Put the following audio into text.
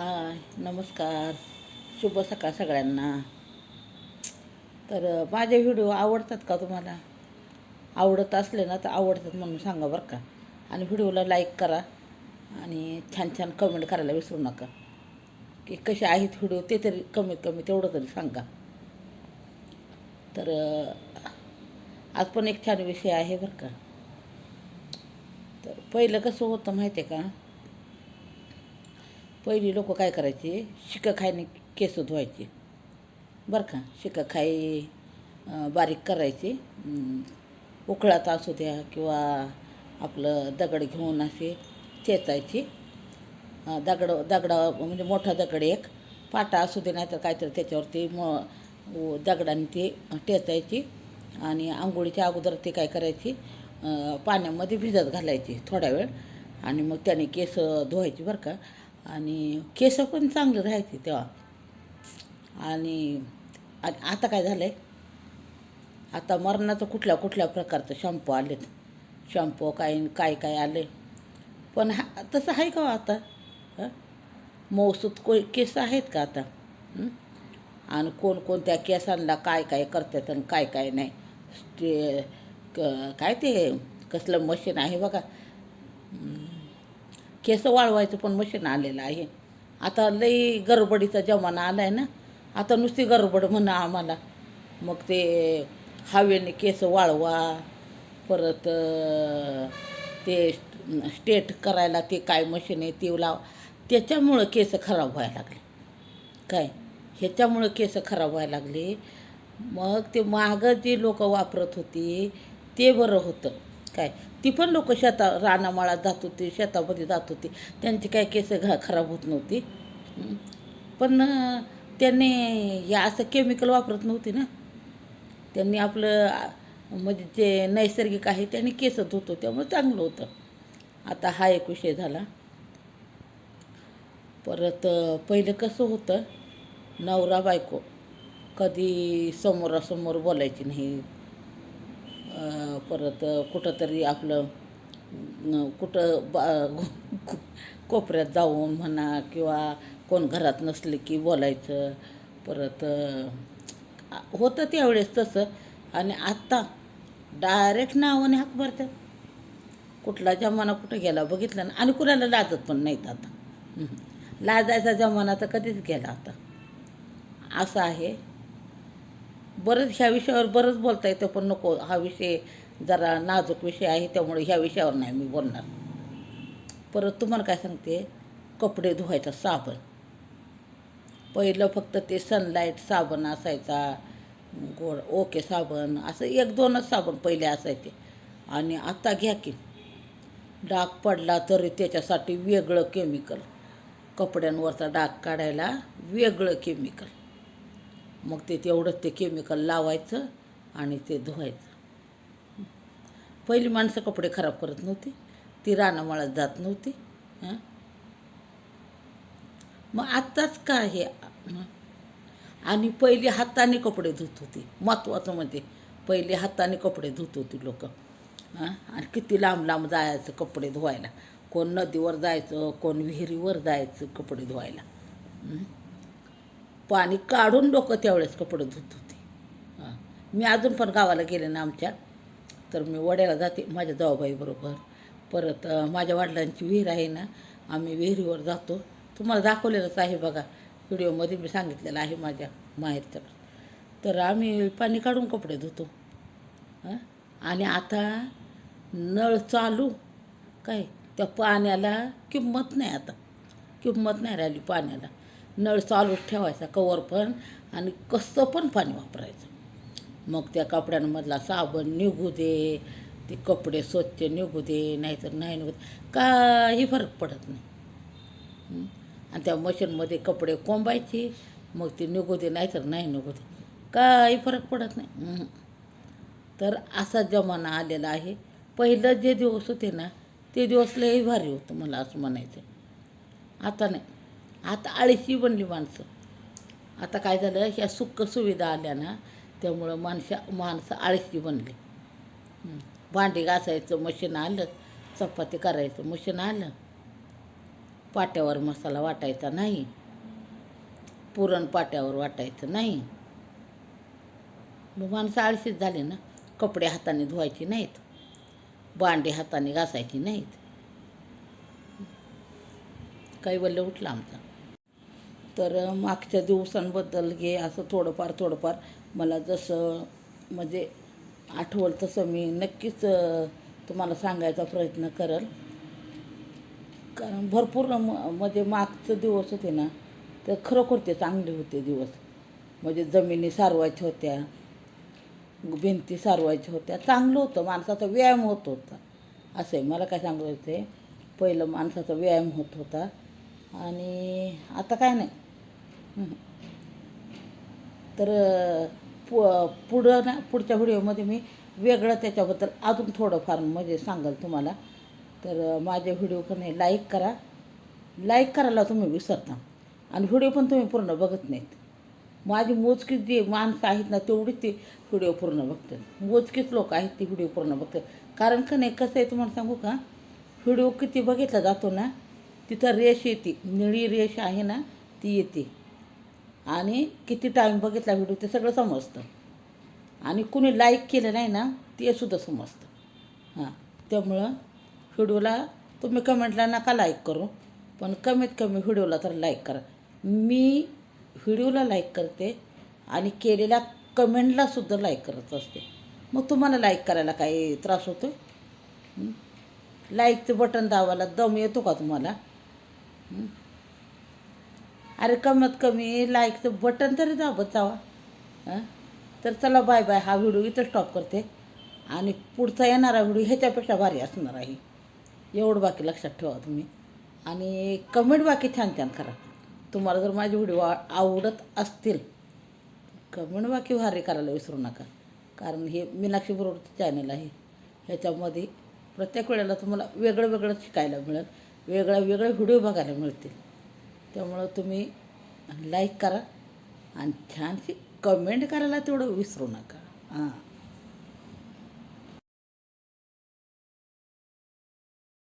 हाय नमस्कार. शुभ सकाळ सगळ्यांना. तर माझे व्हिडिओ आवडतात का तुम्हाला? आवडत असले ना तर आवडतात म्हणून सांगा बरं का. आणि व्हिडिओला लाईक करा आणि छान छान कमेंट करायला विसरू नका. की कसे आहेत व्हिडिओ ते तरी कमीत कमी तेवढं तरी सांगा. तर आज पण एक छान विषय आहे बरं का. तर पहिलं कसं होतं माहिती आहे का? पहिली लोक काय करायचे? शिकं खायने केस धुवायचे. बरं का? शिकं खाई बारीक करायचे. अं, असू द्या किंवा आपलं दगड घेऊन असे चेचायचे. अं, दगड दगडा म्हणजे मोठा दगड एक पाटा असू दे नाहीतर काहीतरी त्याच्यावरती म दगडाने ते टेचायची आणि आंघोळीच्या अगोदर ते काय करायची? पाण्यामध्ये भिजत घालायची थोडा वेळ आणि मग त्याने केस धुवायची बरं का? आणि केस पण चांगले राहायचे तेव्हा. आणि आता काय झालं आहे आता मरणाचं कुठल्या कुठल्या प्रकारचं शॅम्पू आलेत? शॅम्पू काय काय काय आले पण हा तसं आहे का हो आता? हं? मौसूत को केस आहेत का आता? आणि कोणकोणत्या केसांना काय काय करतात आणि काय काय नाही? ते क- काय ते कसलं मशीन आहे बघा. केस वाळवायचं पण मशीन आलेलं आहे. आता लई गरबडीचा जमाना आला आहे ना आता नुसती गरबड म्हणा आम्हाला. मग ते हवेने केस वाळवा परत ते स्टेट करायला ते काय मशीन आहे ते लाव. त्याच्यामुळं केस खराब व्हायला लागले. काय? ह्याच्यामुळं केस खराब व्हायला लागले. मग ते मागं जे लोक वापरत होती ते बरं होतं. काय? ती पण लोक शेता रानामाळात जात होती शेतामध्ये जात होती. त्यांची काय केस घ खराब होत नव्हती. पण त्यांनी या असं केमिकल वापरत नव्हती ना. त्यांनी आपलं म्हणजे जे नैसर्गिक आहे त्यांनी केस धुतो त्यामुळे चांगलं होतं. आता हा एक विषय झाला. परत पहिलं कसं होतं नवरा बायको कधी समोरासमोर बोलायची नाही. परत कुठंतरी आपलं कुठं बा कोपऱ्यात जाऊन म्हणा किंवा कोण घरात नसले की बोलायचं. परत होतं त्यावेळेस तसं. आणि आत्ता डायरेक्ट नावाने हाक मारतात. कुठला जमाना कुठं गेला बघितला ना. आणि कुणाला लाजत पण नाहीत आता. लाजायचा जमाना तर कधीच गेला आता. असं आहे. बरंच ह्या विषयावर बरंच बोलता येतं पण नको. हा विषय जरा नाजूक विषय आहे त्यामुळे ह्या विषयावर नाही मी बोलणार. परत तुम्हाला काय सांगते? कपडे धुवायचा साबण. पहिलं फक्त ते सनलाईट साबण असायचा गोड ओके साबण असं एक दोनच साबण पहिले असायचे. आणि आता घ्या की डाग पडला तरी त्याच्यासाठी वेगळं केमिकल कपड्यांवरचा डाग काढायला वेगळं केमिकल मग ते तेवढंच ते केमिकल लावायचं आणि ते धुवायचं. पहिली माणसं कपडे खराब करत नव्हती ती रानामाळात जात नव्हती मग आत्ताच काय हे? आणि पहिले हाताने कपडे धुत होती महत्त्वाचं म्हणजे पहिले हाताने कपडे धुत होती लोक आणि किती लांब लांब जायचं कपडे धुवायला. कोण नदीवर जायचं कोण विहिरीवर जायचं कपडे धुवायला पाणी काढून डोकं त्यावेळेस कपडे धुत होते. हां. मी अजून पण गावाला गेले ना आमच्या. तर मी वड्याला जाते माझ्या जाऊबाईबरोबर परत माझ्या वडिलांची विहीर आहे ना आम्ही विहिरीवर जातो. तुम्हाला दाखवलेलंच आहे बघा. व्हिडिओमध्ये मी सांगितलेलं आहे माझ्या माहेरचं. तर आम्ही पाणी काढून कपडे धुतो. आणि आता नळ चालू. काय? त्या पाण्याला किंमत नाही आता. किंमत नाही राहिली पाण्याला. नळ चालूच ठेवायचा कवर पण आणि कसं पण पाणी वापरायचं. मग त्या कपड्यांमधला साबण निघू दे ते कपडे स्वच्छ निघू दे नाहीतर नाही निघू दे काही फरक पडत नाही. आणि त्या मशीनमध्ये कपडे कोंबायचे मग ते निघू दे नाहीतर नाही निघू दे. काही फरक पडत नाही. तर असा जमाना आलेला आहे. पहिलं जे दिवस होते ना ते दिवस लई भारी होतं मला असं म्हणायचं. आता नाही. आता आळशी बनली माणसं. आता काय झालं ह्या सुख सुविधा आल्या ना त्यामुळं माणसा माणसं आळशी बनली. भांडी घासायचं मशीन आलं चपाती करायचं मशीन आलं. पाट्यावर मसाला वाटायचा नाही. पुरण पाट्यावर वाटायचं नाही. मग माणसं आळशीच झाले ना कपडे हाताने धुवायचे नाहीत भांडी हाताने घासायची नाहीत. काही कैवल्य उठला आमचा. तर मागच्या दिवसांबद्दल हे असं थोडंफार थोडंफार. मला जसं म्हणजे आठवल तसं मी नक्कीच तुम्हाला सांगायचा प्रयत्न करेल. कारण भरपूर म- म्हणजे मागचं दिवस होते ना तर खरोखर ते चांगले होते दिवस. म्हणजे जमिनी सारवायच्या होत्या भिंती सारवायच्या होत्या. चांगलं होतं माणसाचा व्यायाम होत होता. असं आहे मला काय सांगायचं आहे? पहिलं माणसाचा व्यायाम होत होता. आणि आता काय नाही. तर पु पुढं ना पुढच्या व्हिडिओमध्ये मी वेगळं त्याच्याबद्दल अजून थोडंफार म्हणजे सांगाल तुम्हाला. तर माझे व्हिडिओ पण नाही लाईक करा. लाईक करायला तुम्ही विसरता आणि व्हिडिओ पण तुम्ही पूर्ण बघत नाहीत. माझी मोजकीच जी माणसं आहेत ना तेवढीच ती व्हिडिओ पूर्ण बघतात. मोजकीच लोक आहेत ती व्हिडिओ पूर्ण बघतात. कारण का नाही कसं आहे तुम्हाला सांगू का? व्हिडिओ किती बघितला जातो ना तिथं रेष येते. निळी रेष आहे ना ती येते. आणि किती टाईम बघितला व्हिडिओ ते सगळं समजतं. आणि कुणी लाईक केलं नाही ना ते सुद्धा समजतं. हां त्यामुळं व्हिडिओला तुम्ही कमेंटला नका लाईक करू पण कमीत कमी व्हिडिओला तर लाईक करा. मी व्हिडिओला लाईक करते आणि केलेल्या कमेंटला सुद्धा लाईक करत असते. मग तुम्हाला लाईक करायला काही त्रास होतो? लाईकचं बटन दाबायला दम येतो का तुम्हाला? अरे कमीत कमी लाईकचं बटन तरी दाबत जावा. तर चला बाय बाय हा व्हिडिओ इथं स्टॉप करते. आणि पुढचा येणारा व्हिडिओ ह्याच्यापेक्षा भारी असणार आहे. एवढं बाकी लक्षात ठेवा तुम्ही. आणि कमेंट बाकी छान छान करा. तुम्हाला जर माझे व्हिडिओ आ- आवडत असतील कमेंट बाकी भारी करायला विसरू नका. कारण हे मीनाक्षी बरोबरचं चॅनल आहे. ह्याच्यामध्ये प्रत्येक वेळेला तुम्हाला वेगळं वेगळं शिकायला मिळेल. वेगळ्या वेगळे व्हिडिओ बघायला मिळतील. त्यामुळं तुम्ही लाईक करा आणि छानशी कमेंट करायला तेवढं विसरू नका. हां.